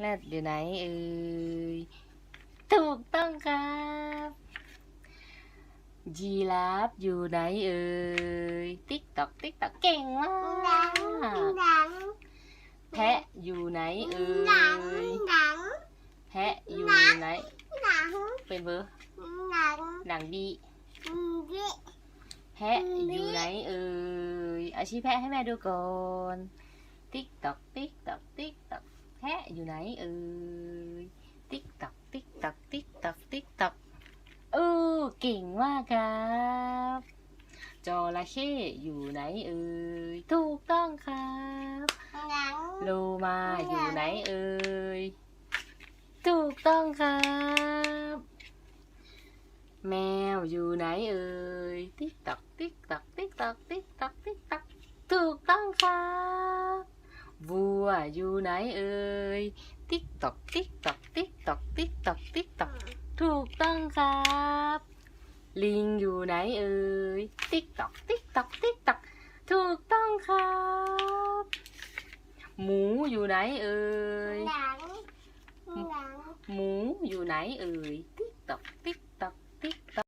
แรดอยู่ไหนเอ่ยถูกต้องครับยีราฟอยู่ไหนเอ่ยติ๊กตอกติ๊กตอกเก่งมากหนังแพะอยู่ไหนเอ่หนังยหนังแพะอยู่ไหนหนังเป็นเบอร์หนังหนังดีดิแพะอยู่ไหนเอ่ยเอาชี้แพะให้แม่ดูก่อนติ๊กตอกติ๊กตอกติ๊กตอก อยู่ไหนเอ่ยติ๊กตอกติ๊กตอกติ๊กตอกติ๊กตอกเออเก่งมากครับจระเข้อยู่ไหนเอ่ยถูกต้องครับหนังโลมาอยู่ไหนเอ่ยถูกต้องครับ แมวอยู่ไหนเอ่ยติ๊กตอกติ๊กตอกติ๊กตอกติ๊กตอกติ๊กตอกถูกต้องครับวัว อยู่ไหนเอ่ยติ๊กตอกติ๊กตอกติ๊กตอกติ๊กตอกติ๊กตอกถูกต้องครับ ลิงอยู่ไหนเอ่ยติ๊กตอกติ๊กตอกติ๊กตอกถูกต้องครับ หมูอยู่ไหนเอ่ยหนังหนังหมูอยู่ไหนเอ่ยติ๊กตอกติ๊ก